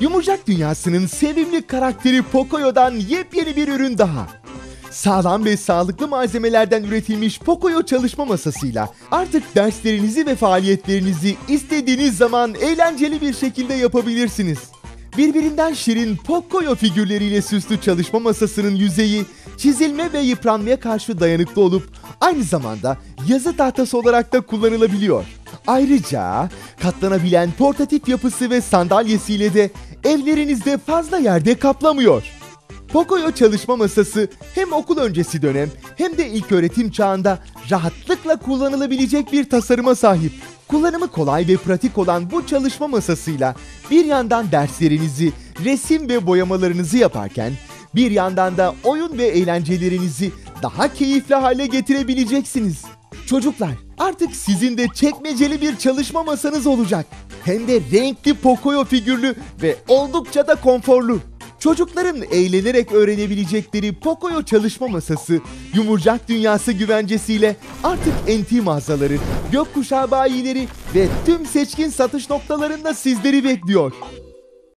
Yumurcak dünyasının sevimli karakteri Pocoyo'dan yepyeni bir ürün daha. Sağlam ve sağlıklı malzemelerden üretilmiş Pocoyo çalışma masasıyla artık derslerinizi ve faaliyetlerinizi istediğiniz zaman eğlenceli bir şekilde yapabilirsiniz. Birbirinden şirin Pocoyo figürleriyle süslü çalışma masasının yüzeyi çizilme ve yıpranmaya karşı dayanıklı olup aynı zamanda yazı tahtası olarak da kullanılabiliyor. Ayrıca katlanabilen portatif yapısı ve sandalyesiyle de evlerinizde fazla yerde kaplamıyor. Pocoyo çalışma masası hem okul öncesi dönem hem de ilk öğretim çağında rahatlıkla kullanılabilecek bir tasarıma sahip. Kullanımı kolay ve pratik olan bu çalışma masasıyla bir yandan derslerinizi, resim ve boyamalarınızı yaparken bir yandan da oyun ve eğlencelerinizi daha keyifli hale getirebileceksiniz. Çocuklar artık sizin de çekmeceli bir çalışma masanız olacak. Hem de renkli Pocoyo figürlü ve oldukça da konforlu. Çocukların eğlenerek öğrenebilecekleri Pocoyo çalışma masası, yumurcak dünyası güvencesiyle artık NT mağazaları, gökkuşağı bayileri ve tüm seçkin satış noktalarında sizleri bekliyor.